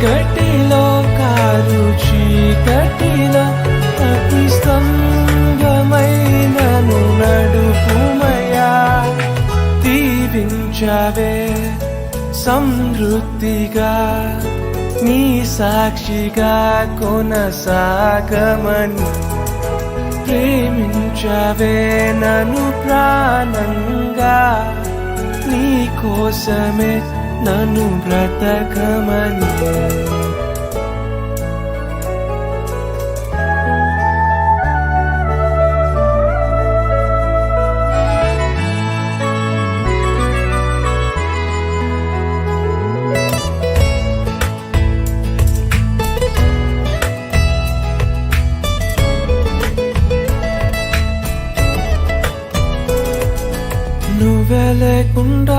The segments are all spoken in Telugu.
చీకటిలో కారు చీకటిలో అతి స్తంభమైనను నడుపుమయా దీవించవే సమృద్ధిగా నీ సాక్షిగా కొనసాగమని. ప్రేమించవే నన్ను ప్రాణంగా నీ కోసమే నన్ను బ్రతకమని. నువ్వే లేకుండా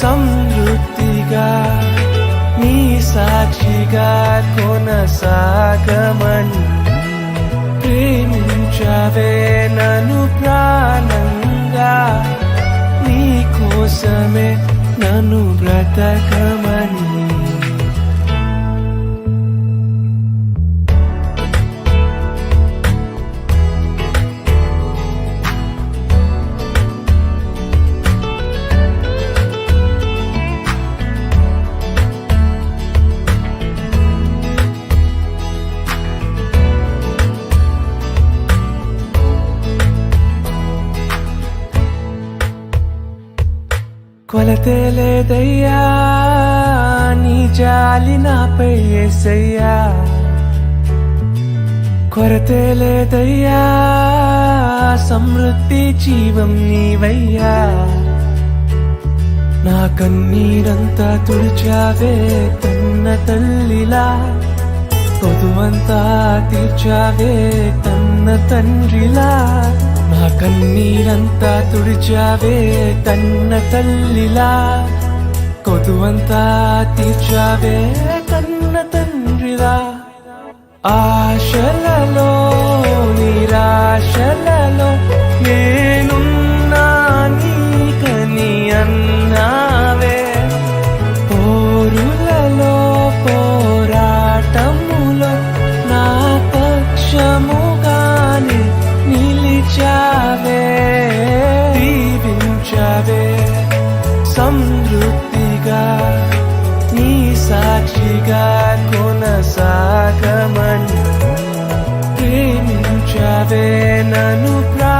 సమృద్ధిగా నీ సాక్షిగా కొనసాగమని ప్రేమించవే నను కొలతే లేదయ్యా నీ జాలి నాపై ఏసయ్యా. కొరతే లేదయ్యా సమృద్ధి జీవం నీవయ్యా. నా కన్నీరంతా తుడిచావే కన్న తల్లిలా. పొదువంతా తీర్చావే కన్న తండ్రిలా. నా కన్నీరంతా తుడిచావే కన్న తల్లిలా. కొదువంతా తీర్చావే కన్న తండ్రిలా. ఆశలలో సంతృప్తిగా నీ సాక్షిగా కొనసాగమని ప్రేమించవే నను ప్రా